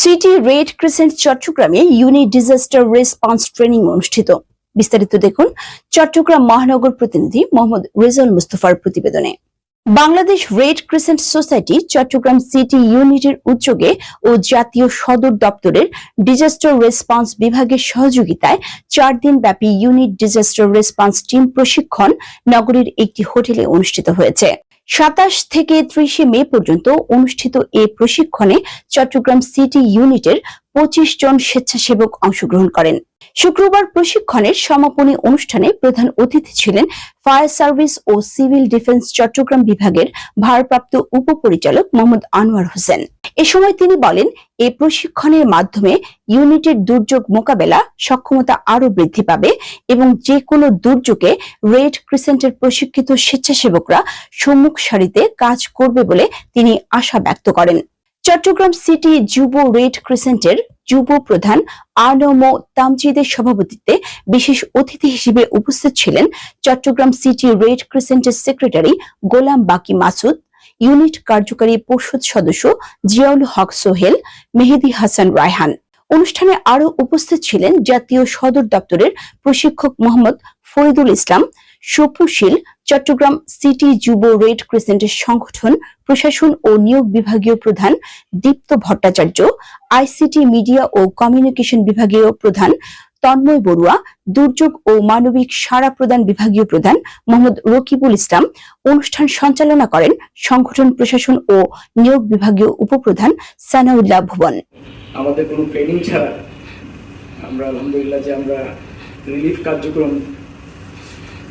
City red crescent চট্টগ্রামে ইউনি disaster response training অনুষ্ঠিত। বিস্তারিত দেখুন চট্টগ্রাম মহানগর প্রতিনিধি মোহাম্মদ রেজাউল মুস্তফার প্রতিবেদনে। Bangladesh red crescent society Chattogram city ইউনিটের উদ্যোগে ও জাতীয় সদর দপ্তরের ডিজাস্টার রেসপন্স বিভাগের সহযোগিতায় চার দিন ব্যাপী ইউনিট ডিজাস্টার রেসপন্স টিম প্রশিক্ষণ নগরীর একটি হোটেলে অনুষ্ঠিত হয়েছে। সাতাশ থেকে ত্রিশে মে পর্যন্ত অনুষ্ঠিত এই প্রশিক্ষণে চট্টগ্রাম সিটি ইউনিটের পঁচিশ জন স্বেচ্ছাসেবক অংশগ্রহণ করেন। শুক্রবার প্রশিক্ষণের সমাপনী অনুষ্ঠানে প্রধান অতিথি ছিলেন ফায়ার সার্ভিস ও সিভিল ডিফেন্স চট্টগ্রাম বিভাগের ভারপ্রাপ্ত উপপরিচালক মোহাম্মদ আনোয়ার হোসেন। এ সময় তিনি বলেন এই প্রশিক্ষণের মাধ্যমে ইউনিটের দুর্যোগ মোকাবেলা সক্ষমতা আরও বৃদ্ধি পাবে এবং যে কোনো দুর্যোগে রেড ক্রিসেন্টের প্রশিক্ষিত স্বেচ্ছাসেবকরা সম্মুখ সারিতে কাজ করবে বলে তিনি আশা ব্যক্ত করেন। চট্টগ্রাম সিটি যুব রেড ক্রিসেন্টের যুব প্রধান আনম তামজিদের সভাপতিত্বে বিশেষ অতিথি হিসেবে উপস্থিত ছিলেন চট্টগ্রাম সিটি রেড ক্রিসেন্টের সেক্রেটারি গোলাম বাকি মাসুদ, ইউনিট কার্যকারী পরিষদ সদস্য জিয়াউল হক সোহেল, মেহেদি হাসান রায়হান। অনুষ্ঠানে আরও উপস্থিত ছিলেন জাতীয় সদর দপ্তরের প্রশিক্ষক মোহাম্মদ ফরিদুল ইসলাম সুপুশীল চট্টগ্রাম সিটি যুব রেড ক্রিসেন্টের সংগঠন, প্রশাসন ও নিয়োগ বিভাগীয় প্রধান দীপ্ত ভট্টাচার্য, আইসিটি মিডিয়া ও কমিউনিকেশন বিভাগীয় প্রধান তন্ময় বড়ুয়া, দুর্যোগ ও মানবিক সাড়া প্রদান বিভাগীয় প্রধান মোহাম্মদ রকিবুল ইসলাম, অনুষ্ঠান সঞ্চালনা করেন সংগঠন, প্রশাসন ও নিয়োগ বিভাগীয় উপপ্রধান সানাউল্লাহ ভুবন। আমাদের কোনো ট্রেনিং ছাড়া আমরা, আলহামদুলিল্লাহ যে আমরা রিলিফ কার্যক্রম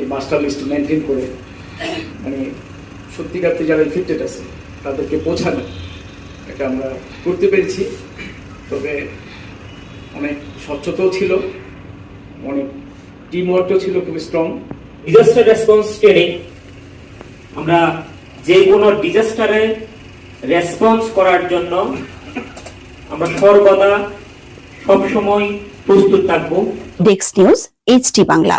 এই মাস্টার লিস্ট মেনটেন করে মানে সত্যিকারতে যারা ইফেক্টেড আছে তাদেরকে পৌঁছানো এটা আমরা করতে পেরেছি। তবে অনেক স্বচ্ছতাও ছিল অনেক টিম ওয়ার্কও ছিল খুব স্ট্রং ডিজাস্টার রেসপন্স ট্রেনিং আমরা যে কোনো ডিজাস্টারে রেসপন্স করার জন্য আমরা সর্বদা সবসময় প্রস্তুত থাকব। Desk news HT Bangla